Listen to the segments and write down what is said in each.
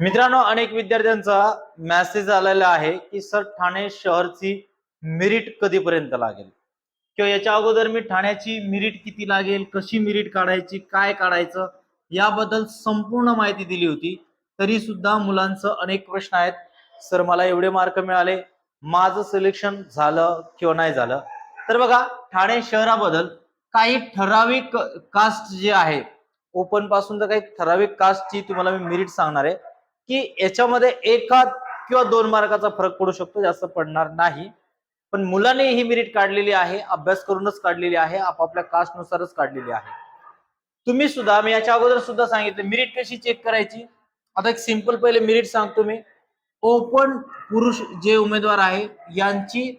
मित्रांनो अनेक विद्यार्थ्यांचा मेसेज आलेला आहे की सर ठाणे शहरची मिरिट कधीपर्यंत लागेल? किंवा याच्या अगोदर मी ठाण्याची मिरिट किती लागेल? कशी मिरिट काढायची? काय काढायचं? याबद्दल संपूर्ण माहिती दिली होती. तरी सुद्धा मुलांचं अनेक प्रश्न आहेत. सर मला एवढे मार्क मिळाले. माझं सिलेक्शन झालं किंवा नाही झालं? तर बघा ठाणे शहराबद्दल काही ठराविक कास्ट जे आहे ओपनपासून तर काही ठराविक कास्टची तुम्हाला मी मिरिट सांगणार आहे. की याच्यामध्ये एका किंवा दोन मार्काचा फरक पडू शकतो जास्त पडणार नाही. पण मुलाने ही मिरिट काढलेली आहे अभ्यास करूनच काढलेली आहे आपापल्या कास्टनुसारच काढलेली आहे. तुम्ही सुद्धा मी याच्या अगोदर सुद्धा सांगितलं मिरिट कशी चेक करायची? आता एक सिंपल पहिले मिरिट सांगतो मी. ओपन पुरुष जे उमेदवार आहे यांची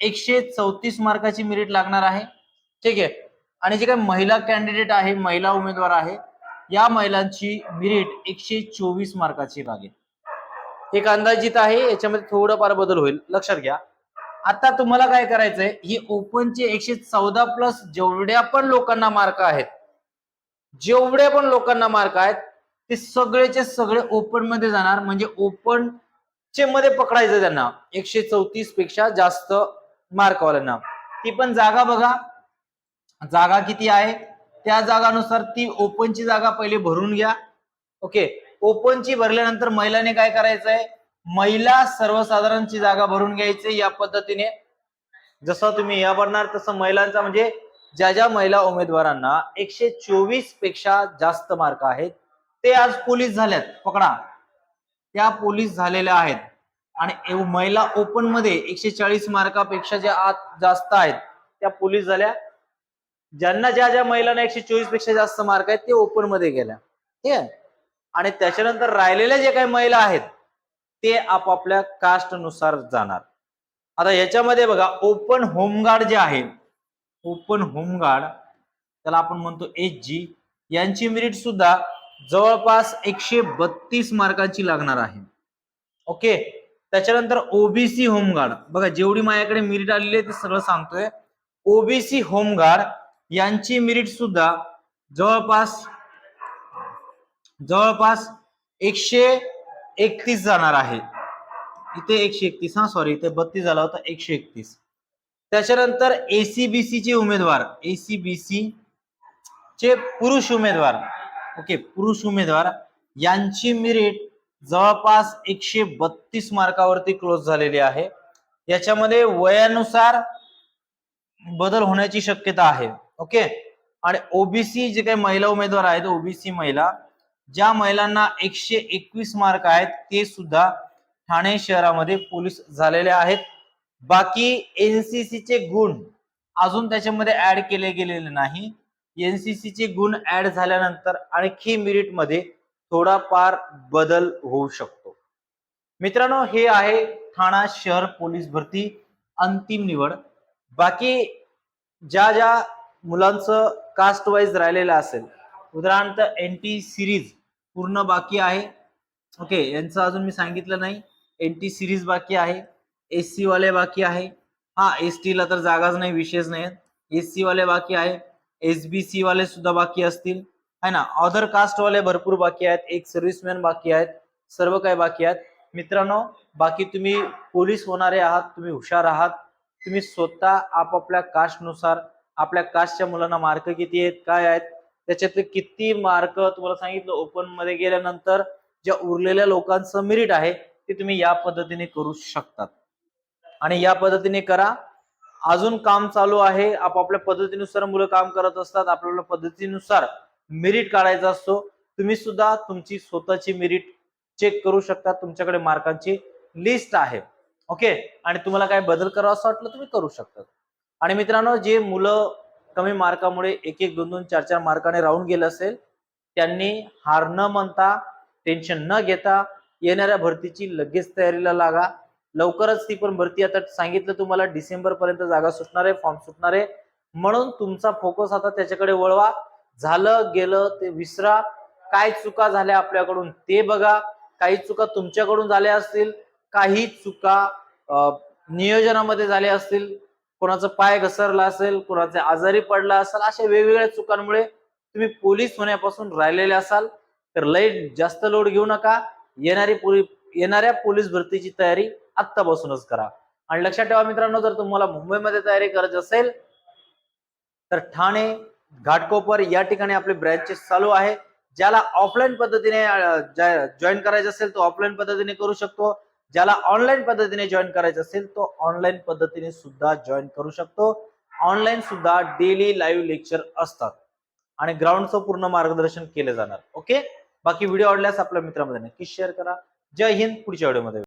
एकशे चौतीस मार्काची मिरिट लागणार आहे. ठीक आहे? आणि जे काही महिला कॅन्डिडेट आहे महिला उमेदवार आहे या महिलांची मिरिट एकशे चोवीस मार्काची लागेल एक अंदाजित आहे याच्यामध्ये थोडंफार बदल होईल. लक्षात घ्या. आता तुम्हाला काय करायचंय ही ओपनचे एकशे चौदा प्लस जेवढ्या पण लोकांना मार्क आहेत जेवढ्या पण लोकांना मार्क आहेत ते सगळेचे सगळे ओपनमध्ये जाणार. म्हणजे ओपन चे मध्ये पकडायचं त्यांना एकशे चौतीसपेक्षा जास्त मार्कवाल्यांना. ती पण जागा बघा. जागा किती आहे? त्या जागानुसार ती ओपनची जागा पहिले भरून घ्या. ओके ओपनची भरल्यानंतर महिलाने काय करायचंय? महिला सर्वसाधारणची जागा भरून घ्यायची या पद्धतीने. जसं तुम्ही या भरणार तसं महिलांचा म्हणजे ज्या ज्या महिला उमेदवारांना एकशे चोवीसपेक्षा जास्त मार्क आहेत ते आज पोलीस झाल्यात. पकडा. त्या पोलीस झालेल्या आहेत. आणि महिला ओपनमध्ये एकशे चाळीस मार्कापेक्षा ज्या आत जास्त आहेत त्या पोलीस झाल्या. ज्यांना ज्या ज्या महिलांना एकशे चोवीसपेक्षा जास्त मार्क आहेत ते ओपनमध्ये गेल्या. ठीक आहे? आणि त्याच्यानंतर राहिलेल्या जे काही महिला आहेत ते आपापल्या कास्टनुसार जाणार. आता याच्यामध्ये बघा ओपन होमगार्ड जे आहे ओपन होमगार्ड त्याला आपण म्हणतो एच जी यांची मेरिट सुद्धा जवळपास एकशे बत्तीस मार्कांची लागणार आहे. ओके त्याच्यानंतर ओबीसी होमगार्ड बघा जेवढी माझ्याकडे मेरिट आलेली आहे ते सगळं सांगतोय. ओबीसी होमगार्ड यांची मिरिट सुद्धा जवळपास जवळपास एकशे एकतीस जाणार आहे. इथे एकशे एकतीस हा सॉरी इथे बत्तीस झाला होता एकशे एकतीस. त्याच्यानंतर एसीबीसी चे उमेदवार एसीबीसी चे पुरुष उमेदवार ओके पुरुष उमेदवार यांची मिरिट जवळपास एकशे बत्तीस मार्कावरती क्लोज झालेली आहे. याच्यामध्ये वयानुसार बदल होण्याची शक्यता आहे. ओके? आणि ओबीसी जे काही महिला उमेदवार आहेत ओबीसी महिला ज्या महिलांना एकशे एकवीस मार्क आहेत ते सुद्धा ठाणे शहरामध्ये पोलीस झालेले आहेत. बाकी एनसीसीचे गुण अजून त्याच्यामध्ये ऍड केले गेलेले नाही. एनसीसीचे गुण ऍड झाल्यानंतर आणखी मिरिटमध्ये थोडाफार बदल होऊ शकतो. मित्रांनो हे आहे ठाणा शहर पोलीस भरती अंतिम निवड. बाकी ज्या ज्या मुलांचं कास्ट वाईज राहिलेलं असेल. उदाहरणार्थ एन टी सिरीज पूर्ण बाकी आहे. ओके यांचं अजून मी सांगितलं नाही. एन टी सिरीज बाकी आहे. एस सी वाले बाकी आहे. हा एस टीला तर जागाच नाही विशेष नाही. एस सी वाले बाकी आहे. एस बी सी वाले सुद्धा बाकी असतील. है ना? अदर कास्ट वाले भरपूर बाकी आहेत. एक सर्व्हिसमॅन बाकी आहेत. सर्व काही बाकी आहेत. मित्रांनो बाकी तुम्ही पोलीस होणारे आहात तुम्ही हुशार आहात. तुम्ही स्वतः आपापल्या कास्टनुसार आपल्या कास्टच्या मुलांना मार्क किती आहेत काय आहेत त्याच्यातले किती मार्क तुम्हाला सांगितलं ओपनमध्ये गेल्यानंतर ज्या उरलेल्या लोकांचं मेरिट आहे ते तुम्ही या पद्धतीने करू शकतात. आणि या पद्धतीने करा. अजून काम चालू आहे. आपापल्या पद्धतीनुसार मुलं काम करत असतात. आपल्याला पद्धतीनुसार मेरिट काढायचा असतो. तुम्ही सुद्धा तुमची स्वतःची मेरिट चेक करू शकता. तुमच्याकडे मार्कांची लिस्ट आहे. ओके आणि तुम्हाला काय बदल करावा असं वाटलं तुम्ही करू शकता. आणि मित्रांनो जे मुलं कमी मार्कामुळे एक एक दोन दोन चार चार मार्काने राहून गेलं असेल त्यांनी हार न म्हणता टेन्शन न घेता येणाऱ्या भरतीची लगेच तयारीला लागा. लवकरच ती पण भरती. आता सांगितलं तुम्हाला डिसेंबर पर्यंत जागा सुटणार आहे फॉर्म सुटणार आहे. म्हणून तुमचा फोकस आता त्याच्याकडे वळवा. झालं गेलं ते विसरा. काय चुका झाल्या आपल्याकडून ते बघा. काही चुका तुमच्याकडून झाल्या असतील काही चुका नियोजनामध्ये झाल्या असतील कोणाचा पाय घसरला असेल कोणाचे आजारी पडला असेल अशा वेगवेगळ्या चुकांमुळे तुम्ही पोलीस होण्यापासून राहिलेले असाल तर लय जास्त लोड घेऊ नका. येणारी येणाऱ्या पोलीस भरतीची तयारी आत्तापासूनच करा. आणि लक्षात ठेवा मित्रांनो जर तुम्हाला मुंबईमध्ये तयारी करायची असेल तर ठाणे घाटकोपर या ठिकाणी आपले ब्रँचेस चालू आहे. ज्याला ऑफलाईन पद्धतीने जॉईन करायचं असेल तो ऑफलाईन पद्धतीने करू शकतो. ज्याला ऑनलाईन पद्धतीने जॉईन करायचं असेल तो ऑनलाईन पद्धतीने सुद्धा जॉईन करू शकतो. ऑनलाईन सुद्धा डेली लाईव्ह लेक्चर असतात. आणि ग्राउंडचं पूर्ण मार्गदर्शन केलं जाणार. ओके बाकी व्हिडिओ आवडल्यास आपल्या मित्रांमध्ये नक्की शेअर करा. जय हिंद पुढच्या व्हिडिओमध्ये